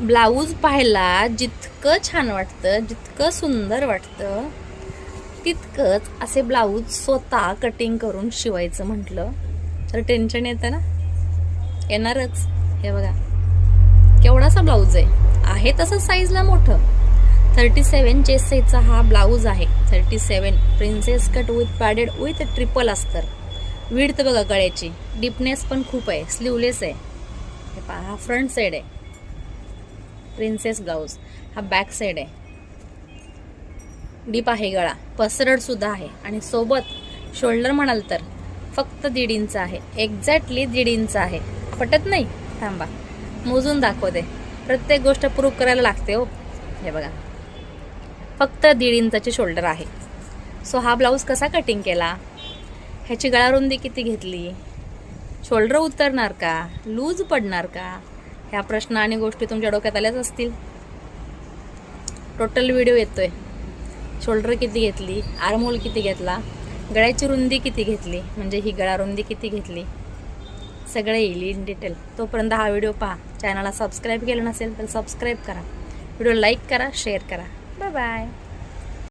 Blouse पाहायला जितकं छान वाटतं जितकं सुंदर वाटतं तितकंच असे ब्लाऊज स्वतः कटिंग करून शिवायचं म्हटलं. तर टेन्शन येतं ना? येणारच. हे बघा. केवढासा ब्लाऊज आहे. आहे तसं साईजला मोठं. थर्टी सेवन चेसईचा साईजचा हा ब्लाऊज आहे. Thirty seven princess cut with padded with triple अस्तर विड्थ बघा गळ्याची. डीपनेस पण खूप आहे. स्लीवलेस आहे. हे पहा हा फ्रंट साईड आहे. प्रिन्सेस ब्लाऊज हा बॅक साईड आहे. डीप आहे गळा पसरडसुद्धा आहे. आणि सोबत शोल्डर म्हणाल तर फक्त दीड इंच आहे. एक्झॅक्टली दीड इंच आहे. पटत नाही? थांबा. मोजून दाखवते. प्रत्येक गोष्ट प्रूव्ह करायला लागते हो. हे बघा. फक्त दीड इंचाचे शोल्डर आहे. सो हा ब्लाऊज कसा कटिंग केला? ह्याची गळा रुंदी किती घेतली? शोल्डर उतरणार का? लूज पडणार का? ह्या प्रश्न आणि गोष्टी तुमच्या डोक्यात आल्याच असतील. टोटल व्हिडिओ येतोय. शोल्डर किती घेतली? आरमोल किती घेतला? गळ्याची रुंदी किती घेतली? म्हणजे ही गळा रुंदी किती घेतली? सगळं येईल इन डिटेल तोपर्यंत हा व्हिडिओ पहा. चॅनलला सबस्क्राईब केलं नसेल तर सबस्क्राईब करा. व्हिडिओ लाईक करा शेअर करा. Bye bye